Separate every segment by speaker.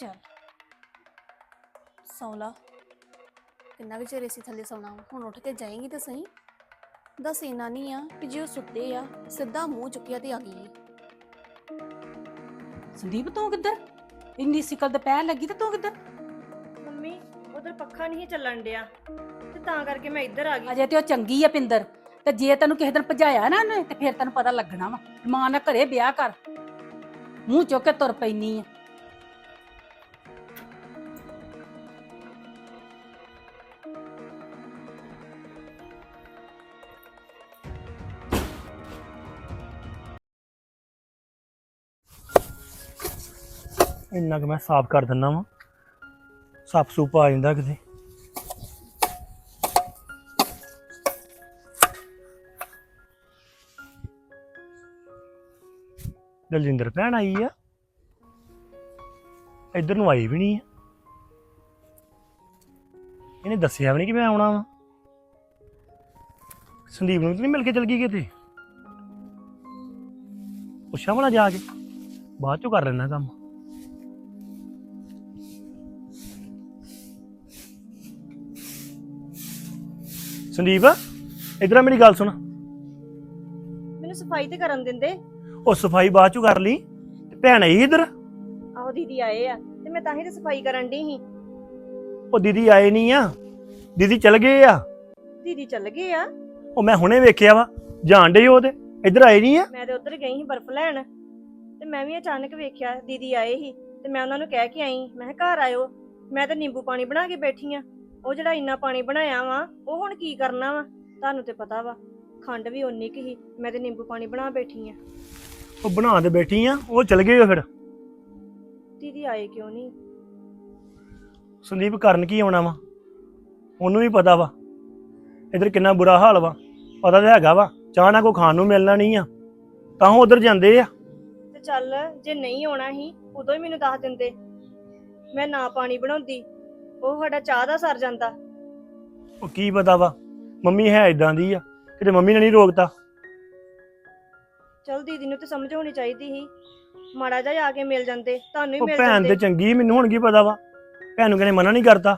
Speaker 1: ਚੱਲ। ਸੌਲਾ ਕਿੰਨਾ ਕੁ ਚਿਰ ਏਸੀ ਥੱਲੇ ਸੌਣਾ ਵਾ? ਹੁਣ ਉੱਠ ਕੇ ਜਾਏਂਗੀ ਤਾਂ ਸਹੀ। ਦੱਸ ਇੰਨਾ ਨਹੀਂ ਆ ਕਿ ਜੇ ਉਹ ਸੁੱਤੇ ਆ ਸਿੱਧਾ ਮੂੰਹ ਚੁੱਕਿਆ ਤੇ ਆ ਗਈ ਏ।
Speaker 2: ਸੰਦੀਪ ਤੂੰ ਕਿੱਧਰ? ਇੰਨੀ ਸਿਕਲ ਦੁਪਹਿਰ ਲੱਗੀ ਤੇ ਤੂੰ ਕਿੱਧਰ?
Speaker 3: ਮੰਮੀ ਉਧਰ ਪੱਖਾ ਨਹੀਂ ਚੱਲਣ ਡਿਆ। ਤੇ ਤਾਂ ਕਰਕੇ ਮੈਂ ਇੱਧਰ ਆ ਗਈ।
Speaker 2: ਅਜੇ ਤੇ ਉਹ ਚੰਗੀ ਆ ਪਿੰਦਰ। ਤੇ ਜੇ ਤੈਨੂੰ ਕਿਸੇ ਦਿਨ ਭਜਾਇਆ ਨਾ ਉਹਨੇ ਤੇ ਫਿਰ ਤੈਨੂੰ ਪਤਾ ਲੱਗਣਾ ਵਾ। ਮਾਂ ਨਾਲ ਘਰੇ ਵਿਆਹ ਕਰ। ਮੂੰਹ ਚੁੱਕ ਕੇ ਤੁਰ ਪੈਣੀ ਆ।
Speaker 4: ਇੰਨਾ ਕਿ ਮੈਂ ਸਾਫ਼ ਕਰ ਦਿੰਦਾ ਵਾਂ। ਸੱਪ ਸੂਪ ਆ ਜਾਂਦਾ ਕਿਤੇ। ਦਲਜਿੰਦਰ ਭੈਣ ਆਈ ਆ। ਇੱਧਰ ਨੂੰ ਆਈ ਵੀ ਨਹੀਂ ਆ। ਇਹਨੇ ਦੱਸਿਆ ਵੀ ਨਹੀਂ ਕਿ ਮੈਂ ਆਉਣਾ ਵਾ। ਸੰਦੀਪ ਨੂੰ ਤਾਂ ਨਹੀਂ ਮਿਲ ਕੇ ਚਲ ਗਈ ਕਿਤੇ। ਪੁੱਛਾਂ ਭਲਾ ਜਾ ਕੇ। ਬਾਅਦ ਚੋਂ ਕਰ ਲੈਣਾ ਕੰਮ। ਸੰਦੀਪ ਇਧਰ ਆ ਮੇਰੀ ਗੱਲ ਸੁਣ।
Speaker 3: ਮੈਨੂੰ ਸਫ਼ਾਈ ਤੇ ਕਰਨ ਦਿੰਦੇ।
Speaker 4: ਉਹ ਸਫ਼ਾਈ ਬਾਅਦ ਚੋਂ ਕਰ ਲਈ ਤੇ ਭੈਣ ਆਈ ਇਧਰ?
Speaker 3: ਆਹੋ ਦੀਦੀ ਆਏ ਆ ਤੇ ਮੈਂ ਤਾਂ ਹੀ ਤੇ ਸਫ਼ਾਈ ਕਰਨ ਦੀ ਸੀ।
Speaker 4: ਉਹ ਦੀਦੀ ਆਏ ਨਹੀਂ ਆ ਦੀਦੀ ਚਲ ਗਏ ਆ।
Speaker 3: ਦੀਦੀ ਚੱਲ ਗਏ ਆ।
Speaker 4: ਉਹ ਮੈਂ ਹੁਣੇ ਵੇਖਿਆ ਵਾ ਜਾਣ ਡੇ ਉਹ ਤੇ ਇਧਰ ਆਏ ਨਹੀਂ ਆ।
Speaker 3: ਮੈਂ ਤੇ ਉਧਰ ਗਈ ਸੀ ਬਰਫ਼ ਲੈਣ ਤੇ ਮੈਂ ਵੀ ਅਚਾਨਕ ਵੇਖਿਆ ਦੀਦੀ ਆਏ ਸੀ ਤੇ ਮੈਂ ਉਹਨਾਂ ਨੂੰ ਕਹਿ ਕੇ ਆਈ ਮੈਂ ਕਿਹਾ ਘਰ ਆਇਓ ਮੈਂ ਤਾਂ ਨਿੰਬੂ ਪਾਣੀ ਬਣਾ ਕੇ ਬੈਠੀ ਆ। ਉਹ ਜਿਹੜਾ ਇੰਨਾ ਪਾਣੀ ਬਣਾਇਆ ਵਾ ਉਹ ਹੁਣ ਕੀ ਕਰਨਾ ਵਾ? ਤੁਹਾਨੂੰ ਤੇ ਪਤਾ ਵਾ ਖੰਡ ਵੀ ਉਨੀ ਕੁ ਹੀ ਮੈਂ ਤੇ ਨਿੰਬੂ ਪਾਣੀ ਬਣਾ ਬੈਠੀ ਆ।
Speaker 4: ਉਹ ਬਣਾ ਤੇ ਬੈਠੀ ਆ ਉਹ ਚਲ ਗਏ ਫਿਰ।
Speaker 3: ਦੀਦੀ ਆਏ ਕਿਉਂ ਨਹੀਂ?
Speaker 4: ਸੰਦੀਪ ਕਰਨ ਕੀ ਆਉਣਾ ਵਾ? ਉਹਨੂੰ ਵੀ ਪਤਾ ਵਾ। ਇਧਰ ਕਿੰਨਾ ਬੁਰਾ ਹਾਲ ਵਾ। ਪਤਾ ਤਾਂ ਹੈਗਾ ਵਾ ਚਾਹ ਨਾ ਕੋ ਖਾਣ ਨੂੰ ਮਿਲਣਾ ਨਹੀਂ ਆ। ਤਾਂ ਉਹ ਉਧਰ ਜਾਂਦੇ ਆ।
Speaker 3: ਤੇ ਚੱਲ ਜੇ ਨਹੀਂ ਆਉਣਾ ਸੀ ਉਦੋਂ ਹੀ ਮੈਨੂੰ ਦੱਸ ਦਿੰਦੇ। ਮੈਂ ਨਾ ਪਾਣੀ ਬਣਾਉਂਦੀ ਉਹ ਸਾਡਾ ਚਾਹ ਦਾ ਸਰ ਜਾਂਦਾ।
Speaker 4: ਉਹ ਕੀ ਪਤਾ ਵਾ? ਮੰਮੀ ਹੈ ਇਦਾਂ ਦੀ ਆ ਕਿਤੇ ਮੰਮੀ ਨੇ ਨਹੀਂ ਰੋਕਤਾ?
Speaker 3: ਚਲ ਦੀਦੀ ਨੂੰ ਤੇ ਸਮਝ ਹੋਣੀ ਚਾਹੀਦੀ ਸੀ। ਮਾੜਾ ਜਿਹਾ ਆ ਕੇ ਮਿਲ ਜਾਂਦੇ ਤੁਹਾਨੂੰ ਹੀ
Speaker 4: ਉਹ
Speaker 3: ਮਿਲ
Speaker 4: ਭੈਣ
Speaker 3: ਜਾਂਦੇ।
Speaker 4: ਤੇ ਚੰਗੀ ਮੈਨੂੰ ਹੁਣ ਕੀ ਪਤਾ ਵਾ? ਭੈਣ ਨੂੰ ਕਹਿੰਦੇ ਮਨਾ ਨਹੀਂ ਕਰਤਾ?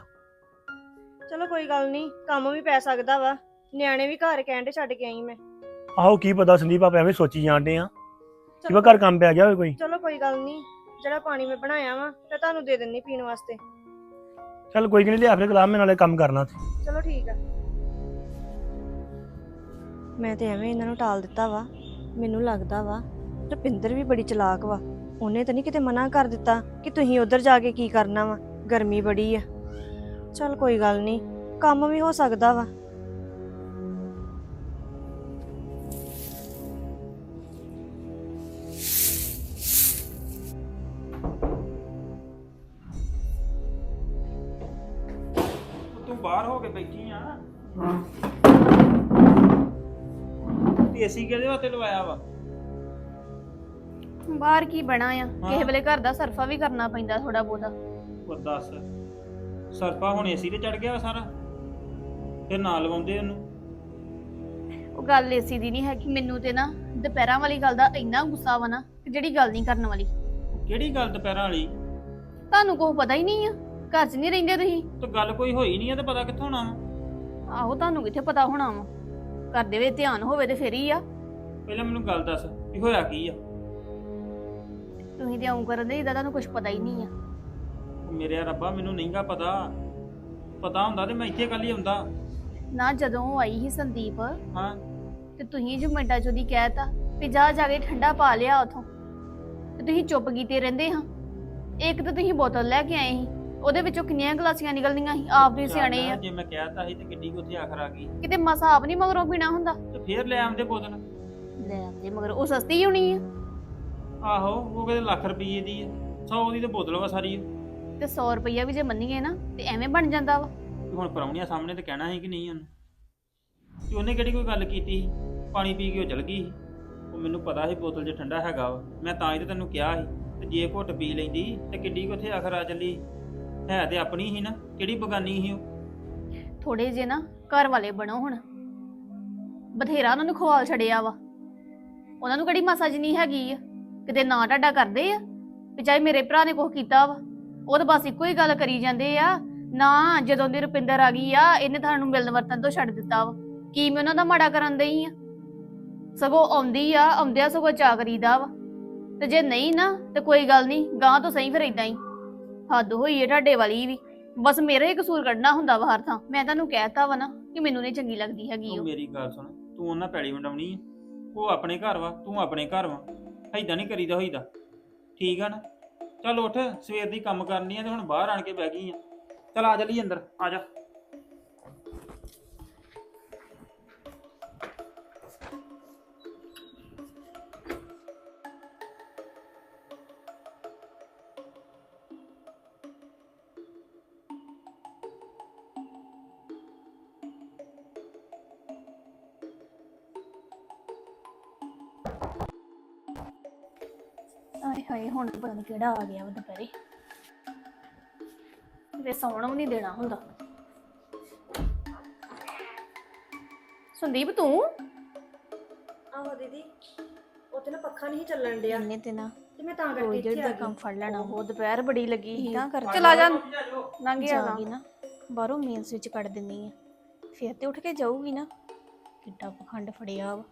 Speaker 3: ਚਲੋ ਕੋਈ ਗੱਲ ਨਹੀਂ ਕੰਮ ਵੀ ਪੈ ਸਕਦਾ ਵਾ। ਨਿਆਣੇ ਵੀ ਘਰ ਕਹਿੰਦੇ ਛੱਡ ਕੇ ਆਈ ਮੈਂ।
Speaker 4: ਆਹੋ ਕੀ ਪਤਾ ਸੰਦੀਪ ਆਪ ਐਵੇਂ ਸੋਚੀ ਜਾਂਦੇ ਆ। ਕਿ ਵਾ ਘਰ ਕੰਮ ਪੈ ਗਿਆ ਹੋਵੇ ਕੋਈ?
Speaker 3: ਚਲੋ ਕੋਈ ਗੱਲ ਨਹੀਂ ਜਿਹੜਾ ਪਾਣੀ ਮੈਂ ਬਣਾਇਆ ਵਾ ਤੇ ਤੁਹਾਨੂੰ ਦੇ ਦਿੰਨੀ ਪੀਣ ਵਾਸਤੇ।
Speaker 4: ਚੱਲ ਕੋਈ ਨਹੀਂ ਲਿਆ ਫਿਰ ਗੁਲਾਮ ਮੈਂ ਨਾਲੇ ਕੰਮ ਕਰਨਾ ਤੇ
Speaker 3: ਚਲੋ ਠੀਕ ਆ। ਮੈਂ ਤੇ ਐਵੇਂ ਇਹਨਾਂ ਨੂੰ ਟਾਲ ਦਿੱਤਾ ਵਾ ਮੈਨੂੰ ਲੱਗਦਾ ਵਾ ਰੁਪਿੰਦਰ ਵੀ ਬੜੀ ਚਲਾਕ ਵਾ। ਉਹਨੇ ਤਾਂ ਨਹੀਂ ਕਿਤੇ ਮਨਾ ਕਰ ਦਿੱਤਾ ਕਿ ਤੁਸੀਂ ਉਧਰ ਜਾ ਕੇ ਕੀ ਕਰਨਾ ਵਾ ਗਰਮੀ ਬੜੀ ਆ। ਚਲ ਕੋਈ ਗੱਲ ਨਹੀਂ ਕੰਮ ਵੀ ਹੋ ਸਕਦਾ ਵਾ।
Speaker 5: ਤੇ ਅਸੀਂ ਕਿਹਦੇ ਵਾਸਤੇ ਲਵਾਇਆ ਵਾ?
Speaker 1: ਬਾਹਰ ਕੀ ਬਣਾ ਆ? ਕਿਸੇ ਵੇਲੇ ਘਰ ਦਾ ਸਰਫਾ ਵੀ ਕਰਨਾ ਪੈਂਦਾ ਥੋੜਾ ਬਹੁਤਾ।
Speaker 5: ਉਹ ਦੱਸ। ਸਰਪਾ ਹੁਣ ਏਸੀ ਤੇ ਚੜ ਗਿਆ ਵਾ ਸਾਰਾ? ਫਿਰ ਨਾ ਲਵਾਉਂਦੇ ਉਹਨੂੰ?
Speaker 1: ਉਹ ਗੱਲ ਏਸੀ ਦੀ ਨਹੀਂ ਹੈ ਕਿ ਮੈਨੂੰ ਤੇ ਨਾ ਦੁਪਹਿਰਾਂ ਵਾਲੀ ਗੱਲ ਦਾ ਇੰਨਾ ਗੁੱਸਾ ਵਾ ਨਾ ਕਿ ਜਿਹੜੀ ਗੱਲ ਨਹੀਂ ਕਰਨ ਵਾਲੀ।
Speaker 5: ਕਿਹੜੀ ਗੱਲ ਦੁਪਹਿਰਾਂ ਵਾਲੀ?
Speaker 1: ਤੁਹਾਨੂੰ ਕੁਛ ਪਤਾ ਹੀ ਨਹੀਂ ਆ। ਘਰ 'ਚ ਨਹੀਂ ਰਹਿੰਦੇ ਤੁਸੀਂ?
Speaker 5: ਤੇ ਗੱਲ ਕੋਈ ਹੋਈ ਨਹੀਂ ਆ ਤੇ ਪਤਾ ਕਿੱਥੋਂ ਆਉਣਾ ਵਾ?
Speaker 1: ਆਹੋ ਤੁਹਾਨੂੰ ਕਿੱਥੇ ਪਤਾ ਹੋਣਾ ਵਾ? ਘਰ ਦੇ ਵਿੱਚ ਧਿਆਨ ਹੋਵੇ ਤੇ ਫੇਰ ਹੀ ਆ।
Speaker 5: ਪਹਿਲਾਂ ਮੈਨੂੰ ਗੱਲ ਦੱਸ ਵੀ ਹੋਇਆ ਕੀ ਆ?
Speaker 1: ਤੁਸੀਂ ਤੇ ਆਉਂ ਕਰਨ ਦੇ ਇਹਦਾ ਤੁਹਾਨੂੰ ਕੁਝ ਪਤਾ ਹੀ ਨਹੀਂ ਆ।
Speaker 5: ਮੇਰੇ ਰੱਬਾ ਮੈਨੂੰ ਨਹੀਂਗਾ ਪਤਾ। ਪਤਾ ਹੁੰਦਾ ਤੇ ਮੈਂ ਇੱਥੇ ਕੱਲ ਹੀ ਆਉਂਦਾ
Speaker 1: ਨਾ ਜਦੋਂ ਆਈ ਸੀ ਸੰਦੀਪ
Speaker 5: ਹਾਂ।
Speaker 1: ਤੇ ਤੁਸੀਂ ਜੋ ਮਿੰਟਾਂ ਚੋਂ ਦੀ ਕਹਿਤਾ ਵੀ ਜਾ ਜਾ ਕੇ ਠੰਡਾ ਪਾ ਲਿਆ ਉਥੋਂ। ਤੇ ਤੁਸੀਂ ਚੁੱਪ ਕੀਤੇ ਰਹਿੰਦੇ ਹਾਂ। ਇੱਕ ਤਾਂ ਤੁਸੀਂ ਬੋਤਲ ਲੈ ਕੇ ਆਏ ਸੀ। ਉਹਦੇ ਵਿੱਚੋਂ ਕਿੰਨੀਆਂ ਗਲਾਸੀਆਂ ਨਿਕਲਦੀਆਂ ਸੀ? ਆਪ ਵੀ ਸਿਆਣੇ ਆ।
Speaker 5: ਜੇ ਮੈਂ ਕਹਿਤਾ ਸੀ ਤੇ ਕਿੱਡੀ ਕੁ ਉੱਥੇ ਆਖਰ ਆ ਗਈ।
Speaker 1: ਕਿਤੇ ਮਸਾ ਆਪ ਨਹੀਂ ਮਗਰੋਂ ਪੀਣਾ ਹੁੰਦਾ?
Speaker 5: ਤੇ ਫੇਰ ਲੈ ਆਉਂਦੇ ਬੋਤਲ
Speaker 1: ਲੈ ਆਂਦੇ ਮਗਰ ਉਹ ਸਸਤੀ ਹੋਣੀ ਆ।
Speaker 5: ਆਹੋ ਉਹ ਕਹਿੰਦੇ ਲੱਖ ਰੁਪਏ ਦੀ ਆ। 100 ਦੀ ਤੇ ਬੋਤਲ ਵਾ ਸਾਰੀ।
Speaker 1: ਤੇ 100 ਰੁਪਈਆ ਵੀ ਜੇ ਮੰਨੀਏ ਨਾ ਤੇ ਐਵੇਂ ਬਣ ਜਾਂਦਾ ਵਾ।
Speaker 5: ਤੇ ਹੁਣ ਪਰੌਣੀਆਂ ਸਾਹਮਣੇ ਤੇ ਕਹਿਣਾ ਸੀ ਕਿ ਨਹੀਂ ਉਹਨੂੰ। ਤੇ ਉਹਨੇ ਕਿਹੜੀ ਕੋਈ ਗੱਲ ਕੀਤੀ ਸੀ? ਪਾਣੀ ਪੀ ਕੇ ਉਹ ਚਲ ਗਈ ਸੀ। ਉਹ ਮੈਨੂੰ ਪਤਾ ਸੀ ਬੋਤਲ 'ਚ ਠੰਡਾ ਹੈਗਾ ਵਾ। ਮੈਂ ਤਾਂ ਹੀ ਤੇ ਤੈਨੂੰ ਕਿਹਾ ਸੀ। ਤੇ ਜੇ ਘੁੱਟ ਪੀ ਲੈਂਦੀ ਤੇ ਕਿੱਡੀ ਕੁ ਉੱਥੇ ਆਖਰ ਆ ਚੱਲੀ। ਹੈ ਤੇ ਆਪਣੀ ਸੀ ਨਾ, ਕਿਹੜੀ ਬਗਾਨੀ ਸੀ ਉਹ?
Speaker 1: ਥੋੜੇ ਜੇ ਨਾ ਘਰ ਵਾਲੇ ਬਣੋ ਹੁਣ। ਬਥੇਰਾ ਉਹਨਾਂ ਨੂੰ ਖਵਾਲ ਛੜਿਆ ਵਾ। ਉਹਨਾਂ ਨੂੰ ਕਿਹੜੀ ਮਾਸਾ ਜਿੰਨੀ ਹੈਗੀ ਆ? ਕਿਤੇ ਨਾਂ ਟਾਡਾ ਕਰਦੇ ਆ? ਵੀ ਚਾਹੇ ਮੇਰੇ ਭਰਾ ਨੇ ਕੁਝ ਕੀਤਾ ਵਾ। ਉਹ ਤਾਂ ਬਸ ਇੱਕੋ ਹੀ ਗੱਲ ਕਰੀ ਜਾਂਦੇ ਆ। ਨਾ, ਜਦੋਂ ਦੀ ਰੁਪਿੰਦਰ ਆ ਗਈ ਆ, ਇਹਨੇ ਤੁਹਾਨੂੰ ਮਿਲਣ ਵਰਤਨ ਤੋਂ ਛੱਡ ਦਿੱਤਾ ਵਾ। ਕੀ ਮੈਂ ਉਹਨਾਂ ਦਾ ਮਾੜਾ ਕਰਨ ਦਈ ਆ? ਸਗੋਂ ਆਉਂਦੀ ਆ, ਆਉਂਦਿਆ ਸਗੋਂ ਚਾ ਕਰੀਦਾ ਵਾ। ਤੇ ਜੇ ਨਹੀਂ ਨਾ, ਤੇ ਕੋਈ ਗੱਲ ਨਹੀਂ ਗਾਂ ਤੋਂ ਸਹੀ ਫਿਰ ਇਦਾਂ ਹੀ। ਹੱਦ ਹੋਈ ਏ ਤੁਹਾਡੇ ਵਾਲੀ ਵੀ। ਬਸ ਮੇਰਾ ਹੀ ਕਸੂਰ ਕੱਢਣਾ ਹੁੰਦਾ ਵਾ ਹਰ ਥਾਂ। ਮੈਂ ਤੁਹਾਨੂੰ ਕਹਿਤਾ ਵਾ ਨਾ ਕਿ ਮੈਨੂੰ ਨਹੀਂ ਚੰਗੀ ਲੱਗਦੀ ਹੈਗੀ
Speaker 5: ਤੂੰ
Speaker 1: ਉਹ
Speaker 5: ਮੇਰੀ ਗੱਲ ਸੁਣ। ਤੂੰ ਉਹਨਾਂ ਪੈੜੀ ਵੰਡਾਉਣੀ ਆ ਉਹ ਆਪਣੇ ਘਰ ਵਾ, ਤੂੰ ਆਪਣੇ ਘਰ ਵਾ। ਐਦਾਂ ਨਹੀਂ ਕਰੀਦਾ ਹੋਈਦਾ। ਠੀਕ ਆ ਨਾ? ਚੱਲ ਉੱਠ, ਸਵੇਰ ਦੀ ਕੰਮ ਕਰਨੀ ਆ ਤੇ ਹੁਣ ਬਾਹਰ ਆਣ ਕੇ ਬਹਿ ਗਈ ਆ। ਚੱਲ ਆ ਜਲੀ ਅੰਦਰ। ਆ ਜਾ।
Speaker 1: ਹਾਏ ਹੁਣ ਪਤਾ ਨਹੀਂ ਕਿਹੜਾ ਆ ਗਿਆ ਵਾ ਦੁਪਹਿਰੇ। ਵੇ ਸੌਣ ਵੀ ਨਹੀਂ ਦੇਣਾ ਹੁੰਦਾ। ਸੰਦੀਪ ਤੂੰ?
Speaker 3: ਆਹੋ ਦੀਦੀ ਉੱਥੇ ਨਾ ਪੱਖਾ ਨਹੀਂ ਚੱਲਣ ਡਿਆ।
Speaker 1: ਇੰਨੇ ਤੇ ਨਾ
Speaker 3: ਤੇ ਮੈਂ ਤਾਂ ਕਰਕੇ ਇੱਥੇ ਆ
Speaker 1: ਕੰਮ
Speaker 3: ਗਈ।
Speaker 1: ਫੜ ਲੈਣਾ ਉਹ ਦੁਪਹਿਰ ਬੜੀ ਲੱਗੀ ਸੀ
Speaker 6: ਇਦਾਂ ਕਰ
Speaker 1: ਚਲਾ ਜਾ। ਲੰਘ ਗਿਆ
Speaker 6: ਜਾਗੀ ਨਾ ਬਾਹਰੋਂ ਮੇਨ ਸਵਿਚ ਕੱਢ ਦਿੰਨੀ ਆ। ਫਿਰ ਤੇ ਉੱਠ ਕੇ ਜਾਊਗੀ ਨਾ। ਕਿੱਡਾ ਪਖੰਡ ਫੜਿਆ ਵਾ।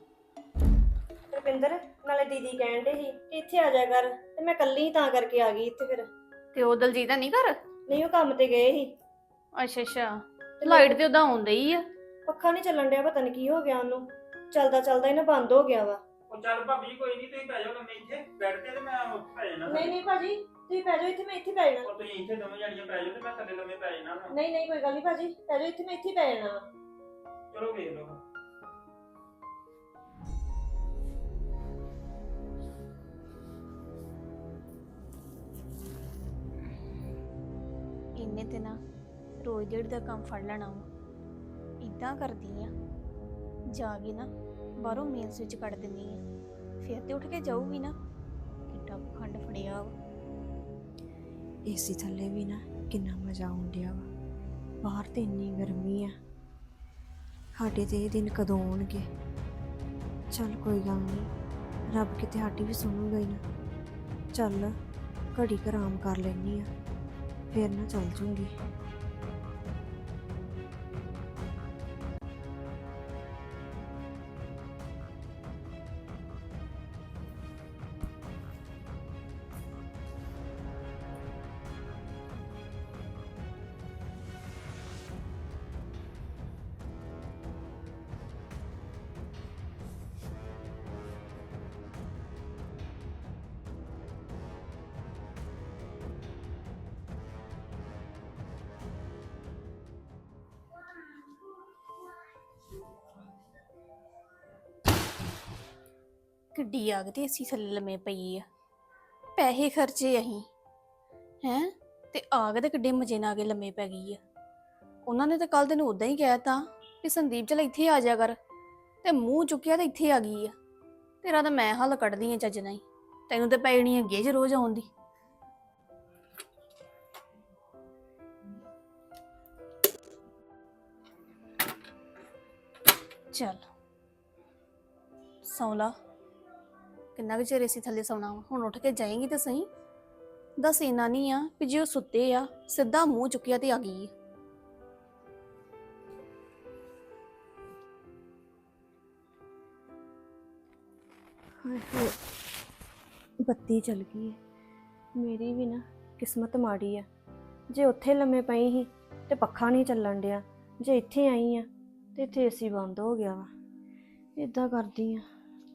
Speaker 3: ਰੁਪਿੰਦਰ ਨਾਲੇ ਦੀਦੀ ਕਹਿਣ ਦੇ ਸੀ ਕਿ ਇੱਥੇ ਆ ਜਾਇਆ ਕਰ। ਤੇ ਮੈਂ ਕੱਲੀ ਹੀ ਤਾਂ ਕਰਕੇ ਆ ਗਈ ਇੱਥੇ ਫਿਰ।
Speaker 1: ਤੇ ਉਹ ਦਲਜੀਤ ਨਹੀਂ ਕਰ
Speaker 3: ਨਹੀਂ ਉਹ ਕੰਮ ਤੇ ਗਏ ਸੀ।
Speaker 1: ਅੱਛਾ ਅੱਛਾ।
Speaker 3: ਤੇ
Speaker 1: ਲਾਈਟ ਤੇ ਉਦਾਂ ਆਉਂਦੀ ਹੀ ਆ।
Speaker 3: ਪੱਖਾ ਨਹੀਂ ਚੱਲਣ ਡਿਆ ਪਤਾ ਨਹੀਂ ਕੀ ਹੋ ਗਿਆ ਉਹਨੂੰ। ਚਲਦਾ ਚਲਦਾ ਹੀ ਨਾ ਬੰਦ ਹੋ ਗਿਆ ਵਾ।
Speaker 5: ਉਹ ਚੱਲ ਭਾਬੀ ਕੋਈ ਨਹੀਂ ਤੁਸੀਂ ਪੈ ਜਾਓ ਲੰਮੇ ਇੱਥੇ ਬੈੱਡ ਤੇ ਤੇ ਮੈਂ ਉੱਥੇ ਪੈ ਜਾਣਾ।
Speaker 3: ਨਹੀਂ ਨਹੀਂ ਭਾਜੀ ਤੁਸੀਂ ਪੈ ਜਾਓ ਇੱਥੇ ਮੈਂ ਇੱਥੇ ਪੈ ਜਾਣਾ।
Speaker 5: ਉਹ ਤੁਸੀਂ ਇੱਥੇ ਦੋਵੇਂ ਜਣੀਆਂ ਪੈ ਜਾਓ ਤੇ ਮੈਂ ਥੱਲੇ ਲੰਮੇ ਪੈ ਜਾਣਾ। ਵਾ।
Speaker 3: ਨਹੀਂ ਨਹੀਂ ਕੋਈ ਗੱਲ ਨਹੀਂ ਭਾਜੀ ਪੈ ਜਾਓ ਇੱਥੇ ਮੈਂ ਇੱਥੇ ਪੈ ਜਾਣਾ। ਵਾ
Speaker 5: ਚਲੋ ਵੇਖ ਲਓ।
Speaker 6: ਤੇ ਨਾ ਰੋਜ਼ ਡੇਢ ਦਾ ਕੰਮ ਫੜ ਲੈਣਾ ਵਾ। ਇਦਾਂ ਕਰਦੀ ਆ। ਜਾ ਕੇ ਨਾ ਬਾਹਰੋਂ ਮੇਨ ਸਵਿਚ ਕੱਢ ਦਿੰਨੀ ਆ। ਫਿਰ ਤੇ ਉੱਠ ਕੇ ਜਾਊਗੀ ਨਾ। ਕਿੱਡਾ ਖੰਡ ਫੜਿਆ ਵਾ।
Speaker 7: ਏਸੀ ਥੱਲੇ ਵੀ ਨਾ ਕਿੰਨਾ ਮਜ਼ਾ ਆਉਣ ਡਿਆ ਵਾ। ਬਾਹਰ ਤੇ ਇੰਨੀ ਗਰਮੀ ਆ। ਸਾਡੇ ਤੇ ਇਹ ਦਿਨ ਕਦੋਂ ਆਉਣਗੇ? ਚੱਲ ਕੋਈ ਗੱਲ ਨਹੀਂ। ਰੱਬ ਕਿਤੇ ਸਾਡੀ ਵੀ ਸੁਣੂਗਾ ਹੀ ਨਾ। ਚੱਲ ਘੜੀ ਕੁ ਆਰਾਮ ਕਰ ਲੈਣੀ ਆ। ਫਿਰ ਨਾ ਚੱਲ ਜੂੰਗੀ।
Speaker 6: ਕਿੱਡੀ ਆਗ ਤੇ ਅਸੀਂ ਥੱਲੇ ਲੰਮੇ ਪਈ ਆ। ਪੈਸੇ ਖਰਚੇ ਅਸੀਂ, ਹੈ? ਤੇ ਆਗ ਤੇ ਕਿੱਡੇ ਮਜੇ ਨਾਲ ਆ ਕੇ ਲੰਮੇ ਪੈ ਗਈ ਆ। ਉਹਨਾਂ ਨੇ ਤਾਂ ਕੱਲ ਤੈਨੂੰ ਉਦਾਂ ਹੀ ਕਹਿਤਾ ਕਿ ਸੰਦੀਪ, ਚਲ ਇੱਥੇ ਆ ਜਾ ਕਰ। ਤੇ ਮੂੰਹ ਚੁੱਕਿਆ ਤੇ ਇੱਥੇ ਆ ਗਈ ਆ। ਤੇਰਾ ਤਾਂ ਮੈਂ ਹੱਲ ਕੱਢਦੀ ਆ ਚੱਜ ਨਾਲ ਤੈਨੂੰ ਤੇ ਪੈਣੀ ਅੱਗੇ ਜ ਰੋਜ਼ ਆਉਂਦੀ ਚੱਲ। ਸੌਲਾ ਕਿੰਨਾ ਕੁ ਚਿਰ ਏਸੀ ਥੱਲੇ ਸੌਣਾ ਵਾ? ਹੁਣ ਉੱਠ ਕੇ ਜਾਏਂਗੀ ਤੇ ਸਹੀ। ਦੱਸ ਇੰਨਾ ਨਹੀਂ ਆ ਵੀ ਜੇ ਉਹ ਸੁੱਤੇ ਆ, ਸਿੱਧਾ ਮੂੰਹ ਚੁੱਕਿਆ ਤੇ ਆ ਗਈ
Speaker 7: ਹਾਏ ਹਾਏ, ਬੱਤੀ ਚਲ ਗਈ ਹੈ ਮੇਰੀ ਵੀ ਨਾ ਕਿਸਮਤ ਮਾੜੀ ਆ। ਜੇ ਉੱਥੇ ਲੰਮੇ ਪਈ ਸੀ ਤੇ ਪੱਖਾ ਨਹੀਂ ਚੱਲਣ ਡਿਆ, ਜੇ ਇੱਥੇ ਆਈ ਆ ਤੇ ਇੱਥੇ ਏਸੀ ਬੰਦ ਹੋ ਗਿਆ ਵਾ। ਇਦਾਂ ਕਰਦੀ ਆ,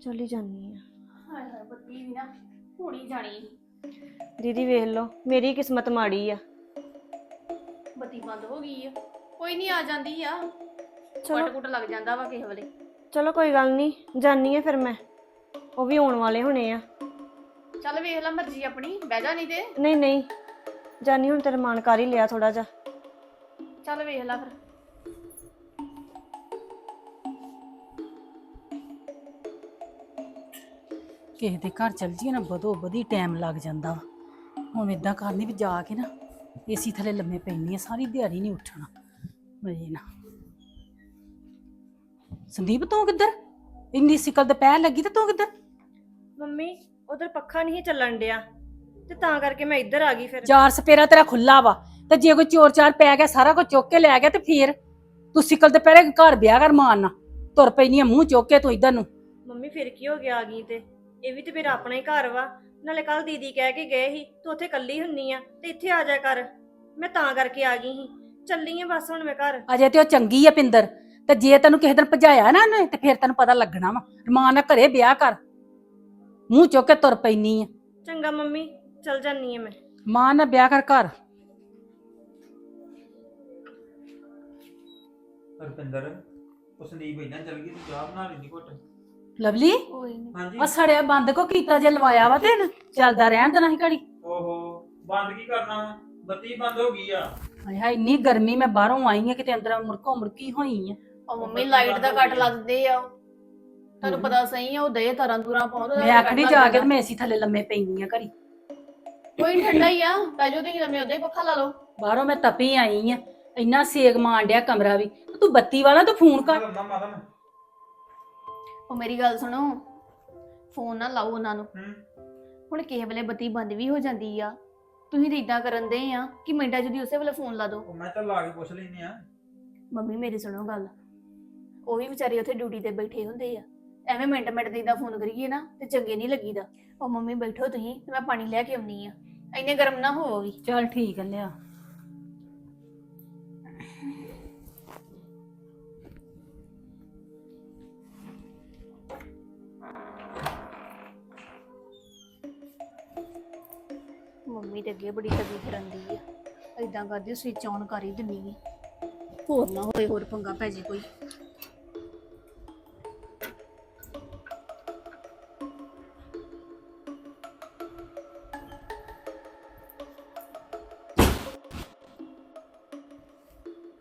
Speaker 7: ਚਲੀ ਜਾਨੀ ਆ।
Speaker 1: ਹਾਏ ਹਾਏ ਬੱਤੀ ਵੀ ਨਾ ਹੋਣੀ ਜਾਣੀ।
Speaker 3: ਦੀਦੀ ਵੇਖ ਲਓ ਮੇਰੀ ਕਿਸਮਤ ਮਾੜੀ ਆ।
Speaker 1: ਬੱਤੀ ਬੰਦ ਹੋ ਗਈ ਆ। ਕੋਈ ਨਹੀਂ ਆ ਜਾਂਦੀ ਆ।
Speaker 3: ਚਲੋ।
Speaker 1: ਕੱਟ ਲੱਗ ਜਾਂਦਾ ਵਾ ਕਿਸੇ ਵੇਲੇ।
Speaker 3: ਚਲੋ ਕੋਈ ਗੱਲ ਨਹੀਂ ਜਾਨੀ ਆ ਫਿਰ ਮੈਂ। ਉਹ ਵੀ ਆਉਣ ਵਾਲੇ ਹੋਣੇ ਆ।
Speaker 1: ਚੱਲ ਵੇਖ ਲੈ ਮਰਜ਼ੀ ਆਪਣੀ ਬਹਿ ਜਾ ਨਹੀਂ ਤੇ।
Speaker 3: ਨਹੀਂ ਨਹੀਂ। ਜਾਨੀ ਹੁਣ ਤੇਰਾ ਮਾਨ ਕਰ ਹੀ ਲਿਆ ਥੋੜਾ ਜਿਹਾ।
Speaker 1: ਚੱਲ ਵੇਖ ਲੈ ਫਿਰ।
Speaker 2: ਕਿਸੇ ਦੇ ਘਰ ਚਲ ਜੀਏ ਨਾ ਬਦੋ ਬਦੀ ਟਾਈਮ ਲੱਗ ਜਾਂਦਾ ਵਾ। ਹੁਣ ਇਦਾਂ ਕਰਨੀ ਵੀ ਜਾ ਕੇ ਨਾ ਏਸੀ ਥੱਲੇ ਲੰਮੇ ਪੈਣੀ ਆ ਸਾਰੀ ਦਿਹਾੜੀ ਨਹੀਂ ਉੱਠਣਾ। ਮਜੇ ਨਾ। ਸੰਦੀਪ ਤੂੰ ਕਿੱਧਰ? ਇੰਨੀ ਸਿਕਲ ਦੁਪਹਿਰ ਲੱਗੀ ਤੇ ਤੂੰ ਕਿੱਧਰ?
Speaker 3: ਮੰਮੀ ਉਧਰ ਪੱਖਾ ਨਹੀਂ ਚੱਲਣ ਡਿਆ ਤੇ ਤਾਂ ਕਰਕੇ ਮੈਂ ਇੱਧਰ ਆ ਗਈ ਫਿਰ।
Speaker 2: ਚਾਰ ਸਪੇਰਾ ਤੇਰਾ ਖੁੱਲਾ ਵਾ ਤੇ ਜੇ ਕੋਈ ਚੋਰ ਚਾਰ ਪੈ ਗਿਆ ਸਾਰਾ ਕੁਝ ਚੁੱਕ ਕੇ ਲੈ ਗਿਆ ਤੇ ਫੇਰ ਤੂੰ ਸਿਕਲ ਤੇ ਪਹਿਲੇ ਘਰ ਵਿਆਹ ਕਰ ਮਾਰਨਾ। ਤੁਰ ਪੈਣੀ ਆ ਮੂੰਹ ਚੁੱਕ ਕੇ ਤੂੰ ਇਧਰ ਨੂੰ।
Speaker 3: ਮੰਮੀ ਫਿਰ ਕੀ ਹੋ ਗਿਆ ਆ ਗਈ ਤੇ? ਇਹ ਵੀ ਤੇ ਮੇਰਾ ਆਪਣਾ ਹੀ ਘਰ ਵਾ। ਨਾਲੇ ਕੱਲ ਦੀਦੀ ਕਹਿ ਕੇ ਗਏ ਸੀ ਤੂੰ ਉੱਥੇ ਕੱਲੀ ਹੁੰਨੀ ਆ ਤੇ ਇੱਥੇ ਆ ਜਾ ਕਰ। ਮੈਂ ਤਾਂ ਕਰਕੇ ਆ ਗਈ ਸੀ। ਚੱਲੀ ਆ ਬਸ ਹੁਣ ਮੈਂ ਘਰ।
Speaker 2: ਅਜੇ ਤੇ ਉਹ ਚੰਗੀ ਆ ਪਿੰਦਰ। ਤੇ ਜੇ ਤੈਨੂੰ ਕਿਸੇ ਦਿਨ ਭਜਾਇਆ ਨਾ ਉਹਨੇ ਤੇ ਫੇਰ ਤੈਨੂੰ ਪਤਾ ਲੱਗਣਾ ਵਾ। ਰਮਾਨ ਨਾਲ ਘਰੇ ਵਿਆਹ ਕਰ। ਮੂੰਹ ਚੁੱਕ ਕੇ ਤੁਰ ਪੈਣੀ ਆ।
Speaker 3: ਚੰਗਾ ਮੰਮੀ ਚੱਲ ਜਾਨੀ ਆ ਮੈਂ।
Speaker 2: ਮਾਂ ਨਾਲ ਵਿਆਹ ਕਰ ਘਰ।
Speaker 5: ਰੁਪਿੰਦਰ ਉਹ ਸੰਦੀਪ ਇਦਾਂ ਚੱਲ ਗਈ ਤੂੰ ਚਾਹ ਬਣਾ ਲੈਂਦੀ ਘੁੱਟ।
Speaker 2: ਲਵਲੀ?
Speaker 1: ਕੋਈ ਨਹੀਂ
Speaker 5: ਹਾਂਜੀ।
Speaker 2: ਆ ਸੜਿਆ ਬੰਦ ਕੋ ਕੀਤਾ ਜੇ ਲਵਾਇਆ ਵਾ ਤੇ ਚੱਲਦਾ ਰਹਿਣ ਦੇਣਾ ਸੀ ਘੜੀ।
Speaker 5: ਓਹੋ ਬੰਦ ਕੀ ਕਰਨਾ? ਬੱਤੀ ਬੰਦ ਹੋ ਗਈ ਆ।
Speaker 2: ਹਾਏ ਹਾਏ ਇੰਨੀ ਗਰਮੀ ਮੈਂ ਬਾਹਰੋਂ ਆਈ ਆ ਕਿਤੇ ਅੰਦਰ ਮੁਰਕੋ ਮੁਰਕੀ ਹੋਈ ਆ।
Speaker 1: ਉਹ ਮੰਮੀ ਲਾਈਟ ਦਾ ਕੱਟ ਲੱਗਦੇ ਆ। ਉਹ। ਤੁਹਾਨੂੰ ਪਤਾ ਸਹੀ ਆ ਉਹ ਦੇ ਤਰਾਂ ਤੁਰਾਂ ਪਾਉਂਦਾ
Speaker 2: ਮੈਂ ਆਖਣੀ ਜਾ ਕੇ ਤੇ ਮੈਂ ਏਸੀ ਥੱਲੇ ਲੰਮੇ ਪੈਣੀ ਆ ਘੜੀ।
Speaker 1: ਕੋਈ ਠੰਡਾ ਹੀ ਆ। ਪੈ ਜਾਓ ਤੁਸੀਂ ਲੰਮੇ ਉਹਦੇ ਪੱਖਾ ਲਾ ਲਓ।
Speaker 2: ਬਾਹਰੋਂ ਮੈਂ ਤਪੀ ਆਈ ਆ। ਇੰਨਾ ਸੇਕ ਮਾਣ ਡਿਆ ਕਮਰਾ ਵੀ। ਤੂੰ ਬੱਤੀ ਵਾਲਾ ਤੂੰ ਫੋਨ ਕਰ।
Speaker 5: ਲੰਮਾ ਮਾਤਾ ਮੈਂ
Speaker 1: ਉਹ ਮੇਰੀ ਗੱਲ ਸੁਣੋ। ਫੋਨ ਨਾ ਲਾਓ ਉਹਨਾਂ ਨੂੰ।
Speaker 5: ਹੂੰ।
Speaker 1: ਹੁਣ ਕਿਸੇ ਵੇਲੇ ਬੱਤੀ ਬੰਦ ਵੀ ਹੋ ਜਾਂਦੀ ਆ। ਤੁਸੀਂ ਤਾਂ ਇਦਾਂ ਕਰਨ ਦੇ ਆ ਕਿ ਮਿੰਟਾਂ 'ਚ ਦੀ ਉਸੇ ਵੇਲੇ ਫੋਨ ਲਾ ਦਿਓ
Speaker 5: ਉਹ ਮੈਂ ਤਾਂ ਲਾ ਕੇ ਪੁੱਛ ਲੈਨੇ ਆ।
Speaker 1: ਮੰਮੀ ਮੇਰੀ ਸੁਣੋ ਗੱਲ। ਉਹ ਵੀ ਵਿਚਾਰੇ ਉੱਥੇ ਡਿਊਟੀ ਤੇ ਬੈਠੇ ਹੁੰਦੇ ਆ। ਐਵੇਂ ਮਿੰਟ ਮਿੰਟ ਦੀ ਦਾ ਫੋਨ ਕਰੀਏ ਨਾ ਤੇ ਚੰਗੇ ਨਹੀਂ ਲੱਗੀਦਾ। ਉਹ ਮੰਮੀ ਬੈਠੋ ਤੁਸੀਂ ਤੇ ਮੈਂ ਪਾਣੀ ਲੈ ਕੇ ਆਉਣੀ ਆ। ਇੰਨੇ ਗਰਮ ਨਾ ਹੋਵੋ ਵੀ।
Speaker 2: ਚੱਲ ਠੀਕ ਆ ਲਿਆ।
Speaker 1: ਮੰਮੀ ਤੇ ਅੱਗੇ ਬੜੀ ਤਗੀ ਫਿਰੰਦੀ ਆ। ਏਦਾਂ ਕਰਦੀ ਸਵਿਚ ਆਨ ਕਰ ਹੀ ਦਿੰਨੀ ਆ। ਹੋਰ ਨਾ ਹੋਏ ਹੋਰ ਪੰਗਾ ਪੈ ਜੇ ਕੋਈ।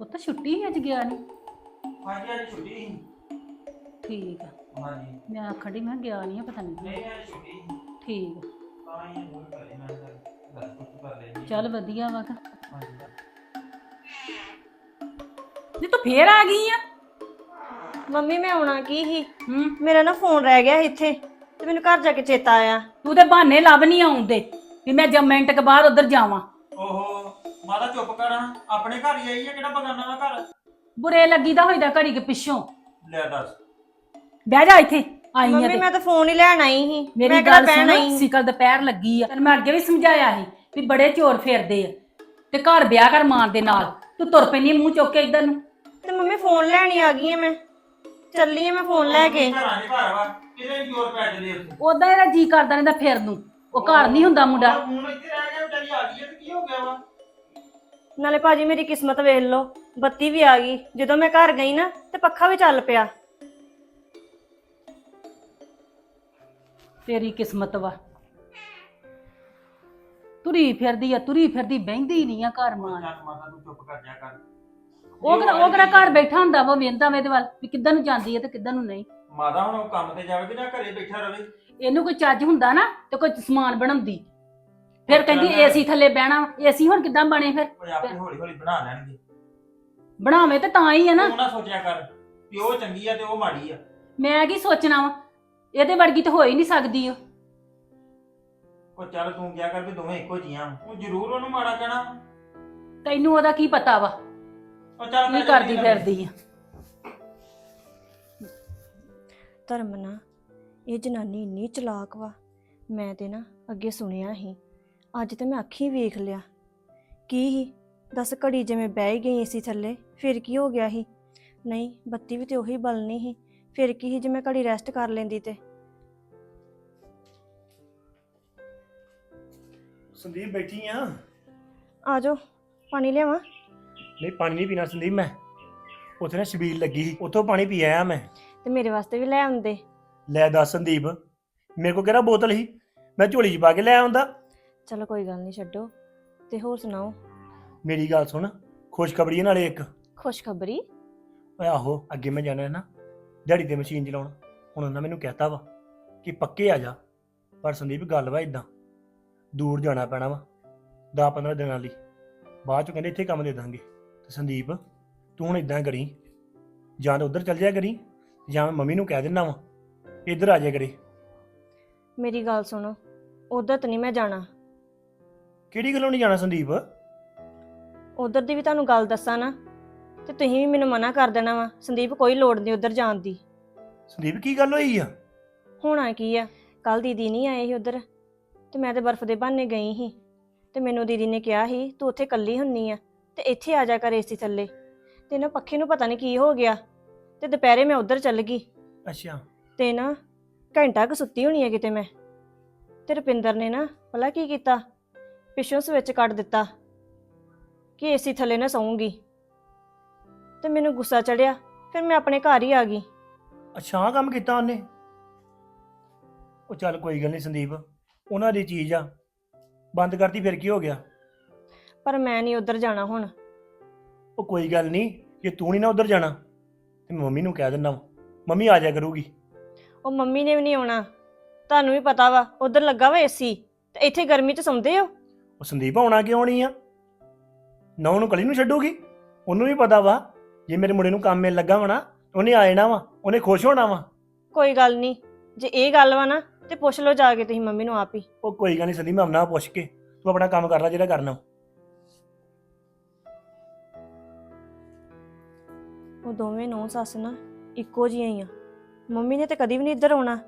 Speaker 2: ਉਹ ਤਾਂ ਛੁੱਟੀ ਸੀ ਅੱਜ ਗਿਆ ਨਹੀਂ
Speaker 5: ਹਾਂਜੀ ਅੱਜ ਛੁੱਟੀ ਸੀ।
Speaker 2: ਠੀਕ ਆ।
Speaker 5: ਹਾਂਜੀ।
Speaker 2: ਮੈਂ ਡਈ ਮੈਂ ਕਿਹਾ ਗਿਆ ਨਹੀਂ ਪਤਾ ਨਹੀਂ
Speaker 5: ਨਹੀਂ ਅੱਜ ਛੁੱਟੀ ਸੀ।
Speaker 2: ਠੀਕ ਆ।
Speaker 5: ਤਾਂ ਹੀ
Speaker 2: ਚੱਲ ਵਧੀਆ ਵਾ ਕਿ। ਨਹੀਂ ਤੂੰ ਫੇਰ ਆ ਗਈ ਆ?
Speaker 3: ਮੰਮੀ ਮੈਂ ਆਉਣਾ ਕੀ ਸੀ?
Speaker 2: ਹੂੰ।
Speaker 3: ਮੇਰਾ ਨਾ ਫੋਨ ਰਹਿ ਗਿਆ ਸੀ ਇੱਥੇ ਤੇ ਮੈਨੂੰ ਘਰ ਜਾ ਕੇ ਚੇਤਾ ਆਇਆ।
Speaker 2: ਤੂੰ ਤੇ ਬਹਾਨੇ ਲੱਭ ਨਹੀਂ ਆਉਂਦੇ ਵੀ ਮੈਂ ਜਦ ਮਿੰਟ ਕੇ ਬਾਅਦ ਉਧਰ ਜਾਵਾਂ।
Speaker 5: ਓਹੋ ਮਾਤਾ ਚੁੱਪ ਕਰ ਹਾਂ। ਆਪਣੇ ਘਰ ਹੀ ਆਈ ਹੈ ਕਿਹੜਾ ਬਗਾਨਾ ਵਾ ਘਰ?
Speaker 2: ਬੁਰੇ ਲੱਗੀਦਾ ਹੋਈਦਾ ਘੜੀ ਕੇ ਪਿੱਛੋਂ।
Speaker 5: ਲੈ ਦੱਸ।
Speaker 2: ਬਹਿ ਜਾ ਇੱਥੇ ਆਈ ਆ
Speaker 3: ਮੰਮੀ
Speaker 2: ਤੇ।
Speaker 3: ਮੈਂ ਤਾਂ ਫੋਨ ਹੀ ਲੈਣ ਆਈ ਸੀ।
Speaker 2: ਮੇਰੀ
Speaker 3: ਮੈਂ ਕਿਹੜਾ
Speaker 2: ਗੱਲ
Speaker 3: ਬਹਿਣ ਆਈ
Speaker 2: ਸੁਣ
Speaker 3: ਸੀ?
Speaker 2: ਸਿਕਲ ਦੁਪਹਿਰ ਲੱਗੀ ਆ ਤੈਨੂੰ ਮੈਂ ਅੱਗੇ ਵੀ ਸਮਝਾਇਆ ਸੀ। ਵੀ ਬੜੇ ਚੋਰ ਫੇਰਦੇ ਆ। ਤੇ ਘਰ ਵਿਆਹ ਕਰ ਮਾਂ ਦੇ ਨਾਲ। ਤੂੰ ਤੁਰ ਪੈਣੀ ਮੂੰਹ ਚੁੱਕ ਕੇ ਇਧਰ ਨੂੰ।
Speaker 3: ਤੇ ਮੰਮੀ ਫੋਨ ਲੈਣ ਹੀ ਆ ਗਈ ਆ ਮੈਂ। ਚੱਲੀ ਆ ਮੈਂ ਫੋਨ ਲੈ ਕੇ।
Speaker 5: ਘਰਾਂ ਦੇ ਘਰ ਵਾ ਕਿਤੇ ਜੋਰ ਪੈ ਜਦੇ ਉੱਥੇ।
Speaker 2: ਉਦਾਂ ਇਹਦਾ ਜੀ ਕਰਦਾ ਰਹਿੰਦਾ ਫਿਰ ਨੂੰ। ਉਹ ਘਰ ਨਹੀਂ ਹੁੰਦਾ ਮੁੰਡਾ।
Speaker 5: ਉਹ ਹੁਣ ਇੱਥੇ ਰਹਿ ਗਿਆ ਵਿਚਾਰੀ ਆ ਗਈ ਹੈ ਤੇ ਕੀ ਹੋ ਗਿਆ ਵਾ?
Speaker 3: ਨਾਲੇ ਭਾਜੀ ਮੇਰੀ ਕਿਸਮਤ ਵੇਖ ਲਓ ਬੱਤੀ ਵੀ ਆ ਗਈ। ਜਦੋਂ ਮੈਂ ਘਰ ਗਈ ਨਾ ਤੇ ਪੱਖਾ ਵੀ ਚੱਲ ਪਿਆ।
Speaker 2: ਤੇਰੀ ਕਿਸਮਤ ਵਾ। ਤੁਰੀ ਫਿਰਦੀ ਆ ਤੁਰੀ ਫਿਰਦੀ ਬਹਿੰਦੀ ਨਹੀਂ ਆ ਘਰ ਮਾਂ
Speaker 5: ਚੱਲ ਮਾਤਾ ਤੂੰ ਚੁੱਪ ਕਰ ਜਾ ਕਰ।
Speaker 2: ਉਹ ਕਿਹੜਾ ਉਹ ਕਿਹੜਾ ਘਰ ਬੈਠਾ ਹੁੰਦਾ ਵਾ ਵੇਂਦਾ ਵੇ ਇਹਦੇ ਵੱਲ ਵੀ ਕਿੱਧਰ ਨੂੰ ਜਾਂਦੀ ਹੈ ਤੇ ਕਿੱਧਰ ਨੂੰ ਨਹੀਂ।
Speaker 5: ਮਾਤਾ ਹੁਣ ਉਹ ਕੰਮ ਤੇ ਜਾਵੇ ਕਿ ਜਾਂ ਘਰੇ ਬੈਠਾ ਰਵੇ?
Speaker 2: ਇਹਨੂੰ ਕੋਈ ਚੱਜ ਹੁੰਦਾ ਨਾ ਤੇ ਕੋਈ ਸਮਾਨ ਬਣਾਉਂਦੀ। ਫਿਰ ਕਹਿੰਦੀ ਏਸੀ ਥੱਲੇ ਬਹਿਣਾ ਏਸੀ ਹੁਣ ਕਿੱਦਾਂ ਬਣੇ ਫਿਰ?
Speaker 5: ਉਹ ਆਪੇ ਹੌਲੀ ਹੌਲੀ ਬਣਾ ਲੈਣਗੇ।
Speaker 2: ਬਣਾਵੇਂ ਤੇ ਤਾਂ ਹੀ ਆ ਨਾ।
Speaker 5: ਤੂੰ ਨਾ ਸੋਚਿਆ ਕਰ ਕਿ ਉਹ ਚੰਗੀ ਆ ਤੇ ਉਹ ਮਾੜੀ ਆ।
Speaker 2: ਮੈਂ ਕੀ ਸੋਚਣਾ ਵਾ? ਇਹਦੇ ਵਰਗੀ ਤਾਂ ਹੋ ਹੀ ਨਹੀਂ ਸਕਦੀ ਉਹ।
Speaker 5: ਉਹ ਚੱਲ ਤੂੰ ਕਿਹਾ ਕਰ ਵੀ ਦੋਵੇਂ ਇੱਕੋ ਜੀਆਂ ਉਹ ਜ਼ਰੂਰ ਉਹਨੂੰ ਮਾੜਾ ਕਹਿਣਾ।
Speaker 2: ਤੈਨੂੰ ਉਹਦਾ ਕੀ ਪਤਾ ਵਾ?
Speaker 5: ਉਹ ਚੱਲ
Speaker 2: ਕੀ
Speaker 5: ਮੈਂ
Speaker 2: ਕਰਦੀ ਫਿਰਦੀ ਆ?
Speaker 3: ਧਰਮ ਨਾ ਇਹ ਜਨਾਨੀ ਇੰਨੀ ਚਲਾਕ ਵਾ। ਮੈਂ ਤੇ ਨਾ ਅੱਗੇ ਸੁਣਿਆ ਸੀ। ਅੱਜ ਤੇ ਮੈਂ ਅੱਖੀਂ ਵੇਖ ਲਿਆ। ਕੀ ਹੀ ਦਸ ਘੜੀ ਜਿਵੇਂ ਬਹਿ ਹੀ ਗਈ ਏਸੀ ਥੱਲੇ ਫਿਰ ਕੀ ਹੋ ਗਿਆ ਸੀ? ਨਹੀਂ ਬੱਤੀ ਵੀ ਤੇ ਉਹੀ ਬਲਣੀ ਸੀ। ਫਿਰ ਕੀ ਸੀ ਜੇ ਮੈਂ ਘੜੀ ਰੈਸਟ ਕਰ ਲੈਂਦੀ ਤੇ?
Speaker 4: ਸੰਦੀਪ ਬੈਠੀ ਆ।
Speaker 3: ਆ ਜਾਓ ਪਾਣੀ ਲਿਆਵਾਂ।
Speaker 4: ਨਹੀਂ ਪਾਣੀ ਨਹੀਂ ਪੀਣਾ ਸੰਦੀਪ ਮੈਂ। ਉੱਥੇ ਨਾ ਛਬੀਲ ਲੱਗੀ ਸੀ ਉੱਥੋਂ ਪਾਣੀ ਪੀ ਆਇਆ ਮੈਂ।
Speaker 3: ਤੇ ਮੇਰੇ ਵਾਸਤੇ ਵੀ ਲੈ ਆਉਂਦੇ।
Speaker 4: ਲੈ ਦੱਸ ਸੰਦੀਪ ਮੇਰੇ ਕੋਲ ਕਿਹੜਾ ਬੋਤਲ ਸੀ? ਮੈਂ ਝੋਲੀ 'ਚ ਪਾ ਕੇ ਲੈ ਆਉਂਦਾ।
Speaker 3: ਚਲੋ ਕੋਈ ਗੱਲ ਨਹੀਂ ਛੱਡੋ। ਤੇ ਹੋਰ ਸੁਣਾਓ?
Speaker 4: ਮੇਰੀ ਗੱਲ ਸੁਣ ਖੁਸ਼ਖਬਰੀ ਨਾਲੇ ਇੱਕ।
Speaker 3: ਖੁਸ਼ਖਬਰੀ?
Speaker 4: ਓਏ ਆਹੋ ਅੱਗੇ ਮੈਂ ਜਾਣਾ ਹੈ ਨਾ। ਦਿਹਾੜੀ ਤੇ ਮਸ਼ੀਨ ਚਲਾਉਣ। ਹੁਣ ਉਹਨਾਂ ਮੈਨੂੰ ਕਹਿਤਾ ਵਾ ਕਿ ਪੱਕੇ ਆ ਜਾ। ਪਰ ਸੰਦੀਪ ਗੱਲ ਵਾ ਇਦਾਂ ਦੂਰ ਜਾਣਾ ਪੈਣਾ ਵਾ 10-15 ਦਿਨਾਂ ਲਈ। ਬਾਅਦ ਚ ਕਹਿੰਦੇ ਇੱਥੇ ਕੰਮ ਦੇ ਦਾਂਗੇ। ਤੇ ਸੰਦੀਪ ਤੂੰ ਹੁਣ ਇਦਾਂ ਕਰੀ ਜਾਂ ਤਾਂ ਉਧਰ ਚੱਲ ਜਾਇਆ ਕਰੀ ਜਾਂ ਮੈਂ ਮੰਮੀ ਨੂੰ ਕਹਿ ਦਿੰਦਾ ਵਾ ਇੱਧਰ ਆ ਜਾਇਆ ਕਰੇ।
Speaker 3: ਮੇਰੀ ਗੱਲ ਸੁਣੋ ਉਧਰ ਤਾਂ ਨਹੀਂ ਮੈਂ ਜਾਣਾ।
Speaker 4: ਕਿਹੜੀ ਗੱਲੋਂ ਨਹੀਂ ਜਾਣਾ ਸੰਦੀਪ?
Speaker 3: ਉਧਰ ਦੀ ਵੀ ਤੁਹਾਨੂੰ ਗੱਲ ਦੱਸਾਂ ਨਾ ਤੇ ਤੁਸੀਂ ਵੀ ਮੈਨੂੰ ਮਨਾ ਕਰ ਦੇਣਾ ਵਾ ਸੰਦੀਪ ਕੋਈ ਲੋੜ ਨਹੀਂ ਉਧਰ ਜਾਣ ਦੀ।
Speaker 4: ਸੰਦੀਪ ਕੀ ਗੱਲ ਹੋਈ ਆ?
Speaker 3: ਹੋਣਾ ਕੀ ਆ? ਕੱਲ ਦੀਦੀ ਨਹੀਂ ਆਏ ਸੀ ਉਧਰ। ਤੇ ਮੈਂ ਤੇ ਬਰਫ਼ ਦੇ ਬਹਾਨੇ ਗਈ ਸੀ। ਤੇ ਮੈਨੂੰ ਦੀਦੀ ਨੇ ਕਿਹਾ ਸੀ ਤੂੰ ਉੱਥੇ ਕੱਲੀ ਹੁੰਨੀ ਆ ਤੇ ਇੱਥੇ ਆ ਜਾ ਕਰ ਏਸੀ ਥੱਲੇ। ਤੇ ਨਾ ਪੱਖੇ ਨੂੰ ਪਤਾ ਨਹੀਂ ਕੀ ਹੋ ਗਿਆ ਤੇ ਦੁਪਹਿਰੇ ਮੈਂ ਉਧਰ ਚੱਲ ਗਈ।
Speaker 4: ਅੱਛਾ।
Speaker 3: ਤੇ ਨਾ ਘੰਟਾ ਕੁ ਸੁੱਤੀ ਹੋਣੀ ਆ ਕਿਤੇ ਮੈਂ। ਤੇ ਰੁਪਿੰਦਰ ਨੇ ਨਾ ਭਲਾ ਕੀ ਕੀਤਾ? ਪਿੱਛੋਂ ਸਵਿਚ ਕੱਟ ਦਿੱਤਾ ਕਿ ਏਸੀ ਥੱਲੇ ਨਾ ਸੌਂਗੀ। ਤੇ ਮੈਨੂੰ ਗੁੱਸਾ ਚੜਿਆ ਫਿਰ ਮੈਂ ਆਪਣੇ ਘਰ ਹੀ ਆ ਗਈ।
Speaker 4: ਅੱਛਾ ਆਹ ਕੰਮ ਕੀਤਾ ਉਹਨੇ? ਉਹ ਚੱਲ ਕੋਈ ਗੱਲ ਨਹੀਂ ਸੰਦੀਪ ਉਹਨਾਂ ਦੀ ਚੀਜ਼ ਆ। ਬੰਦ ਕਰਤੀ ਫਿਰ ਕੀ ਹੋ ਗਿਆ?
Speaker 3: ਪਰ ਮੈਂ ਨਹੀਂ ਉਧਰ ਜਾਣਾ ਹੁਣ।
Speaker 4: ਉਹ ਕੋਈ ਗੱਲ ਨਹੀਂ ਜੇ ਤੂੰ ਨਹੀਂ ਨਾ ਉਧਰ ਜਾਣਾ ਤੇ ਮੈਂ ਮੰਮੀ ਨੂੰ ਕਹਿ ਦਿੰਦਾ ਵਾਂ। ਮੰਮੀ ਆ ਜਾ ਕਰੂਗੀ।
Speaker 3: ਉਹ ਮੰਮੀ ਨੇ ਵੀ ਨਹੀਂ ਆਉਣਾ। ਤੁਹਾਨੂੰ ਵੀ ਪਤਾ ਵਾ ਉਧਰ ਲੱਗਾ ਵਾ ਏਸੀ ਤੇ ਇੱਥੇ ਗਰਮੀ 'ਚ ਸੌਂਦੇ ਹੋ?
Speaker 4: ਉਹ ਸੰਦੀਪ ਆਉਣਾ ਕਿਉਂ ਨਹੀਂ ਆ? ਨਾ ਉਹਨੂੰ ਕਲੀ ਨੂੰ ਛੱਡੂਗੀ? ਉਹਨੂੰ ਵੀ ਪਤਾ ਵਾ ਜੇ ਮੇਰੇ ਮੁੰਡੇ ਨੂੰ ਕੰਮ ਮਿਲ ਲੱਗਾ ਵਾ ਨਾ ਉਹਨੇ ਆ ਜਾਣਾ ਵਾ ਉਹਨੇ ਖੁਸ਼ ਹੋਣਾ ਵਾ।
Speaker 3: ਕੋਈ ਗੱਲ ਨਹੀਂ ਜੇ ਇਹ ਗੱਲ ਵਾ ਨਾ ਤੇ ਪੁੱਛ ਲਓ ਜਾ ਕੇ ਤੁਸੀਂ ਮੰਮੀ ਨੂੰ ਆਪ ਹੀ।
Speaker 4: ਉਹ ਕੋਈ ਗੱਲ ਨਹੀਂ ਸੰਦੀਪ ਮੈਂ ਆਉਣਾ ਪੁੱਛ ਕੇ ਤੂੰ ਆਪਣਾ ਕੰਮ ਕਰ ਲੈ ਜਿਹੜਾ ਕਰਨਾ।
Speaker 3: ਉਹ ਦੋਵੇਂ ਨੌ ਸੱਸ ਨਾ ਇੱਕੋ ਜਿਹੀਆਂ ਹੀ ਆ। ਮੰਮੀ ਨੇ ਤੇ ਕਦੀ ਵੀ ਨਹੀਂ ਇੱਧਰ ਆਉਣਾ।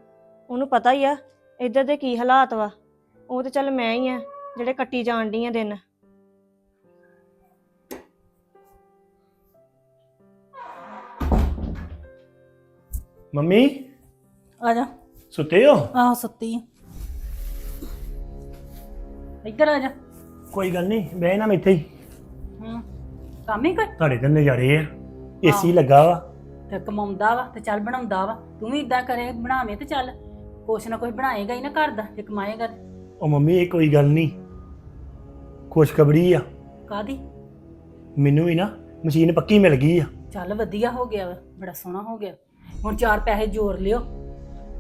Speaker 3: ਉਹਨੂੰ ਪਤਾ ਹੀ ਆ ਇੱਧਰ ਦੇ ਕੀ ਹਾਲਾਤ ਵਾ। ਉਹ ਤੇ ਚੱਲ ਮੈਂ ਹੀ ਆ ਜਿਹੜੇ ਕੱਟੀ ਜਾਣ ਡੀਆਂ ਦਿਨ।
Speaker 4: ਮੰਮੀ?
Speaker 2: ਆ ਜਾ।
Speaker 4: ਸੁੱਤੇ ਹੋ?
Speaker 2: ਆਹੋ ਸੁੱਤੀ ਆ। ਇੱਧਰ ਆ ਜਾ।
Speaker 4: ਕੋਈ ਗੱਲ ਨਹੀਂ ਬਹਿ ਨਾ ਮੈਂ ਇੱਥੇ ਹੀ।
Speaker 2: ਹੂੰ ਕੰਮ ਹੀ ਕਰ
Speaker 4: ਤੁਹਾਡੇ ਤੇ ਨਜ਼ਾਰੇ ਆ। ਏਸੀ ਲੱਗਾ ਵਾ।
Speaker 2: ਤੇ ਕਮਾਉਂਦਾ ਵਾ ਤੇ ਚੱਲ ਬਣਾਉਂਦਾ ਵਾ। ਤੂੰ ਵੀ ਇਦਾਂ ਕਰੇ ਬਣਾਵੇਂ ਤੇ ਚੱਲ। ਕੁਛ ਨਾ ਕੁਛ ਬਣਾਏਗਾ ਹੀ ਨਾ ਘਰ ਦਾ ਜੇ ਕਮਾਏਗਾ ਤੇ।
Speaker 4: ਉਹ ਮੰਮੀ ਇਹ ਕੋਈ ਗੱਲ ਨਹੀਂ। ਖੁਸ਼ਖਬਰੀ ਆ।
Speaker 2: ਕਾਹਦੀ?
Speaker 4: ਮੈਨੂੰ ਵੀ ਨਾ ਮਸ਼ੀਨ ਪੱਕੀ ਮਿਲ ਗਈ ਆ।
Speaker 2: ਚੱਲ ਵਧੀਆ ਹੋ ਗਿਆ ਵਾ ਬੜਾ ਸੋਹਣਾ ਹੋ ਗਿਆ। ਹੁਣ ਚਾਰ ਪੈਸੇ ਜੋੜ ਲਿਓ।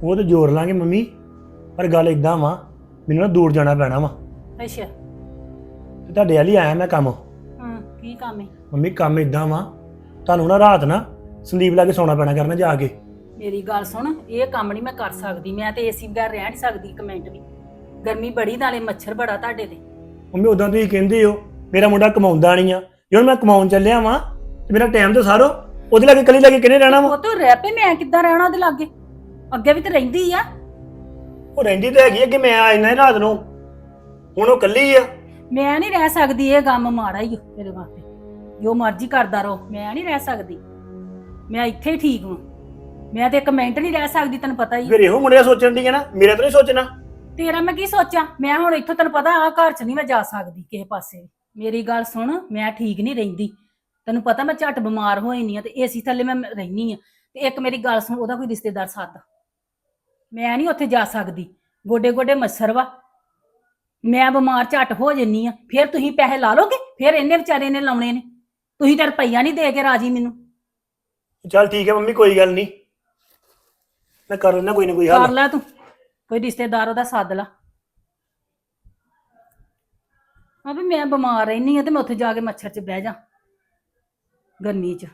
Speaker 4: ਉਹ ਤੇ ਜੋੜ ਲਾਂਗੇ ਮੰਮੀ ਪਰ ਗੱਲ ਇਦਾਂ ਵਾ ਮੈਨੂੰ ਨਾ ਦੂਰ ਜਾਣਾ ਪੈਣਾ ਵਾ।
Speaker 2: ਅੱਛਾ।
Speaker 4: ਤੇ ਤੁਹਾਡੇ ਵਾਲੀ ਆਇਆ ਮੈਂ ਕੰਮ।
Speaker 2: ਹਾਂ ਕੀ ਕੰਮ ਹੈ
Speaker 4: ਮੰਮੀ ਕੰਮ ਇਦਾਂ ਵਾ ਤੁਹਾਨੂੰ ਨਾ ਰਾਤ ਨਾ ਸੰਦੀਪ ਲਾ ਕੇ ਸੌਣਾ ਪੈਣਾ ਕਰਨਾ ਜਾ ਕੇ।
Speaker 2: ਮੇਰੀ ਗੱਲ ਸੁਣ ਇਹ ਕੰਮ ਨਹੀਂ ਮੈਂ ਕਰ ਸਕਦੀ ਮੈਂ ਤੇ ਏਸੀ ਬਗੈਰ ਰਹਿ ਨਹੀਂ ਸਕਦੀ ਇੱਕ ਮਿੰਟ ਵੀ। ਗਰਮੀ ਬੜੀ ਨਾਲੇ ਮੱਛਰ ਬੜਾ ਤੁਹਾਡੇ ਤੇ।
Speaker 4: ਮੰਮੀ ਉਦਾਂ ਤੁਸੀਂ ਕਹਿੰਦੇ ਹੋ ਮੇਰਾ ਮੁੰਡਾ ਕਮਾਉਂਦਾ ਨਹੀਂ ਆ। ਜੇ ਹੁਣ ਮੈਂ ਕਮਾਉਣ ਚੱਲਿਆ ਵਾਂ ਤੇ ਮੇਰਾ ਟਾਈਮ ਤਾਂ ਸਾਰੋ ਉਹਦੇ ਲਾਗੇ ਕਲੀ ਲਾਗੇ ਕਿਹਨੇ ਰਹਿਣਾ ਵਾ?
Speaker 2: ਉਹ ਤੋਂ ਰਹਿ ਪਏ ਮੈਂ ਕਿੱਦਾਂ ਰਹਿਣਾ ਉਹਦੇ ਲਾਗੇ? ਅੱਗੇ ਵੀ ਤੇ ਰਹਿੰਦੀ ਆ?
Speaker 4: ਉਹ ਰਹਿੰਦੀ ਤਾਂ ਹੈਗੀ ਅੱਗੇ ਮੈਂ ਆ ਜਾਣਾ ਰਾਤ ਨੂੰ। ਹੁਣ ਉਹ ਕੱਲੀ ਆ।
Speaker 2: ਮੈਂ ਨਹੀਂ ਰਹਿ ਸਕਦੀ ਇਹ ਕੰਮ ਮਾੜਾ ਹੀ ਤੇਰੇ ਵਾਸਤੇ। ਜੋ ਮਰਜ਼ੀ ਕਰਦਾ ਰਹੋ ਮੈਂ ਨਹੀਂ ਰਹਿ ਸਕਦੀ। ਮੈਂ ਇੱਥੇ ਹੀ ਠੀਕ ਹਾਂ ਮੈਂ ਤੇ ਇੱਕ ਮਿੰਟ ਨਹੀਂ ਰਹਿ ਸਕਦੀ ਤੈਨੂੰ ਪਤਾ ਹੀ ਆ।
Speaker 4: ਫਿਰ ਇਹੋ ਮੁੰਡਿਆ ਸੋਚਣ ਦੀ ਹੈ ਨਾ ਮੇਰਾ ਤਾਂ ਨਹੀਂ ਸੋਚਣਾ।
Speaker 2: ਤੇਰਾ ਮੈਂ ਕੀ ਸੋਚਾਂ? ਮੈਂ ਹੁਣ ਇੱਥੋਂ ਤੈਨੂੰ ਪਤਾ ਆ ਘਰ 'ਚ ਨਹੀਂ ਮੈਂ ਜਾ ਸਕਦੀ ਕਿਸੇ ਪਾਸੇ। ਮੇਰੀ ਗੱਲ ਸੁਣ ਮੈਂ ਠੀਕ ਨਹੀਂ ਰਹਿੰਦੀ। ਤੈਨੂੰ ਪਤਾ ਮੈਂ ਝੱਟ ਬਿਮਾਰ ਹੋਈ ਨਹੀਂ ਆ ਤੇ ਏਸੀ ਥੱਲੇ ਮੈਂ ਰਹਿਨੀ ਆ। ਤੇ ਇੱਕ ਮੇਰੀ ਗੱਲ ਸੁਣ ਉਹਦਾ ਕੋਈ ਰਿਸ਼ਤੇਦਾਰ ਸੱਦ। ਮੈਂ ਨਹੀਂ ਉੱਥੇ ਜਾ ਸਕਦੀ। ਗੋਡੇ ਗੋਡੇ ਮੱਛਰ ਵਾ। ਮੈਂ ਬਿਮਾਰ ਝੱਟ ਹੋ ਜੰਨੀ ਆ। ਫਿਰ ਤੁਸੀਂ ਪੈਸੇ ਲਾ ਲੋਗੇ? ਫਿਰ ਇਹਨੇ ਵਿਚਾਰੇ ਨੇ ਲਾਉਣੇ ਨੇ। ਤੁਸੀਂ ਤਾਂ ਰੁਪਈਆ ਨਹੀਂ ਦੇ ਕੇ ਰਾਜੀ ਮੈਨੂੰ।
Speaker 4: ਚੱਲ ਠੀਕ ਹੈ ਮੰਮੀ ਕੋਈ ਗੱਲ ਨਹੀਂ। ਮੈਂ ਕਰ ਲੈਣਾ ਕੋਈ ਨਾ ਕੋਈ
Speaker 2: ਕਰ
Speaker 4: ਹੱਲ
Speaker 2: ਲੈ ਤੂੰ। ਕੋਈ ਰਿਸ਼ਤੇਦਾਰ ਉਹਦਾ ਸੱਦ ਲਾ। ਆ ਵੀ ਮੈਂ ਬਿਮਾਰ ਰਹਿਨੀ ਆ ਤੇ ਮੈਂ ਉੱਥੇ ਜਾ ਕੇ ਮੱਛਰ 'ਚ ਬਹਿ ਜਾ। ਗਰਮੀ 'ਚ।